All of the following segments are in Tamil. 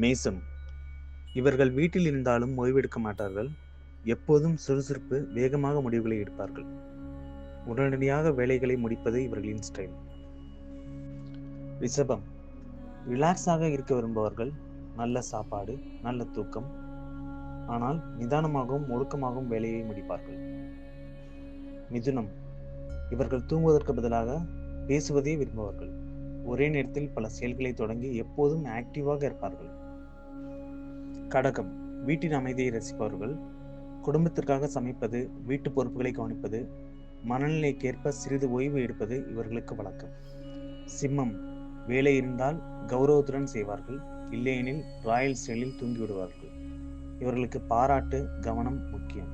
மேசம். இவர்கள் வீட்டில் இருந்தாலும் ஓய்வெடுக்க மாட்டார்கள். எப்போதும் சுறுசுறுப்பு வேகமாக முடிவுகளை எடுப்பார்கள். உடனடியாக வேலைகளை முடிப்பது இவர்களின் ஸ்டைல். ரிஷபம். ரிலாக்ஸாக இருக்க விரும்புபவர்கள் நல்ல சாப்பாடு நல்ல தூக்கம். ஆனால் நிதானமாகவும் ஒழுக்கமாகவும் வேலையை முடிப்பார்கள். மிதுனம். இவர்கள் தூங்குவதற்கு பதிலாக பேசுவதே விரும்புவார்கள். ஒரே நேரத்தில் பல செயல்களை தொடங்கி எப்போதும் ஆக்டிவாக இருப்பார்கள். கடகம். வீட்டின் அமைதியை ரசிப்பவர்கள் குடும்பத்திற்காக சமைப்பது வீட்டு பொறுப்புகளை கவனிப்பது மனநிலைக்கேற்ப சிறிது ஓய்வு எடுப்பது இவர்களுக்கு வழக்கம். சிம்மம் வேலை இருந்தால் கௌரவத்துடன் செய்வார்கள் இல்லையெனில் ராயல் ஸ்டைலில் தூங்கிவிடுவார்கள். இவர்களுக்கு பாராட்டு கவனம் முக்கியம்.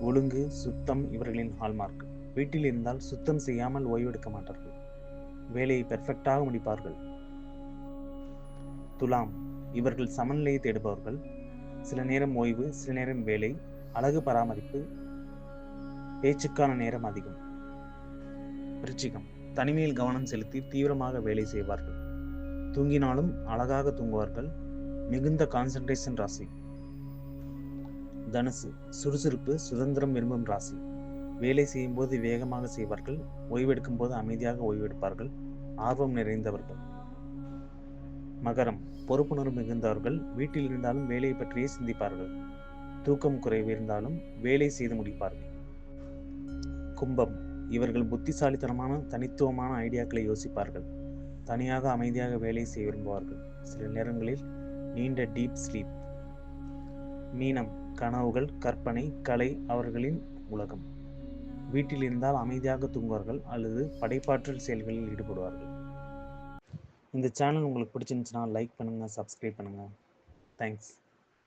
ஒழுங்கு சுத்தம் இவர்களின் ஹால்மார்க் வீட்டில் இருந்தால் சுத்தம் செய்யாமல் ஓய்வெடுக்க மாட்டார்கள். வேலையை பெர்ஃபெக்டாக முடிப்பார்கள். துலாம் இவர்கள் சமநிலையை தேடுபவர்கள். சில நேரம் ஓய்வு சில நேரம் வேலை அழகு பராமரிப்பு பேச்சுக்கான நேரம் அதிகம். விருச்சிகம். தனிமையில் கவனம் செலுத்தி தீவிரமாக வேலை செய்வார்கள். தூங்கினாலும் அழகாக தூங்குவார்கள். மிகுந்த கான்சன்ட்ரேஷன் ராசி. தனுசு. சுறுசுறுப்பு சுதந்திரம் விரும்பும் ராசி. வேலை செய்யும் போது வேகமாக செய்வார்கள். ஓய்வெடுக்கும் போது அமைதியாக ஓய்வெடுப்பார்கள். ஆர்வம் நிறைந்தவர்கள். மகரம். பொறுப்புணர்வு மிகுந்தவர்கள் வீட்டில் இருந்தாலும் வேலையை பற்றியே சிந்திப்பார்கள். தூக்கம் குறைவு இருந்தாலும் வேலை செய்து முடிப்பார்கள். கும்பம். இவர்கள் புத்திசாலித்தனமான தனித்துவமான ஐடியாக்களை யோசிப்பார்கள். தனியாக அமைதியாக வேலை செய்ய விரும்புவார்கள். சில நேரங்களில் நீண்ட டீப் ஸ்லீப். மீனம். கனவுகள் கற்பனை கலை அவர்களின் உலகம். வீட்டில் இருந்தால் அமைதியாக தூங்குவார்கள் அல்லது படைப்பாற்றல் செயல்களில் ஈடுபடுவார்கள். இந்த சேனல் உங்களுக்கு பிடிச்சிருந்துச்சுன்னா லைக் பண்ணுங்கள் சப்ஸ்கிரைப் பண்ணுங்கள் தேங்க்ஸ்